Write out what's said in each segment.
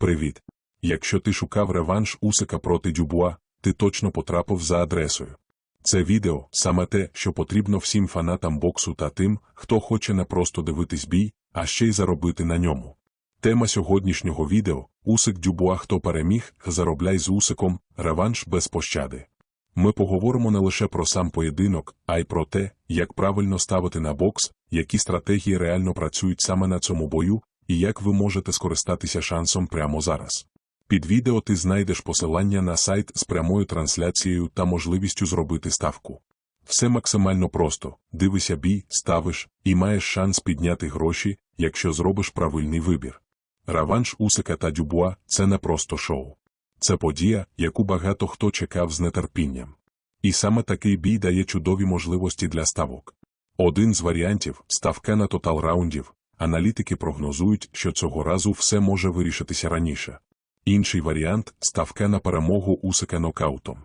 Привіт. Якщо ти шукав реванш Усика проти Дюбуа, ти точно потрапив за адресою. Це відео саме те, що потрібно всім фанатам боксу та тим, хто хоче не просто дивитись бій, а ще й заробити на ньому. Тема сьогоднішнього відео Усик Дюбуа хто переміг, заробляй з Усиком, реванш без пощади. Ми поговоримо не лише про сам поєдинок, а й про те, як правильно ставити на бокс, які стратегії реально працюють саме на цьому бою, і як ви можете скористатися шансом прямо зараз. Під відео ти знайдеш посилання на сайт з прямою трансляцією та можливістю зробити ставку. Все максимально просто: дивися бій, ставиш і маєш шанс підняти гроші, якщо зробиш правильний вибір. Раванш Усика та Дюбуа це не просто шоу. Це подія, яку багато хто чекав з нетерпінням. І саме такий бій дає чудові можливості для ставок. Один з варіантів ставка на тотал раундів. Аналітики прогнозують, що цього разу все може вирішитися раніше. Інший варіант ставка на перемогу Усика нокаутом.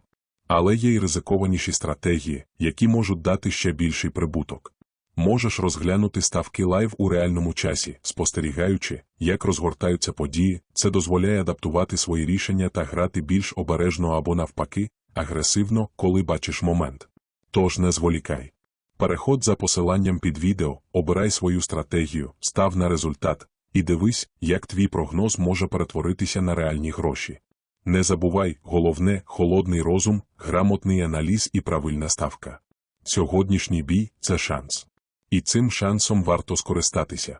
Але є й ризикованіші стратегії, які можуть дати ще більший прибуток. Можеш розглянути ставки лайв у реальному часі, спостерігаючи, як розгортаються події, це дозволяє адаптувати свої рішення та грати більш обережно або навпаки, агресивно, коли бачиш момент. Тож не зволікай. Переход за посиланням під відео, обирай свою стратегію, став на результат, і дивись, як твій прогноз може перетворитися на реальні гроші. Не забувай, головне холодний розум, грамотний аналіз і правильна ставка. Сьогоднішній бій це шанс. І цим шансом варто скористатися.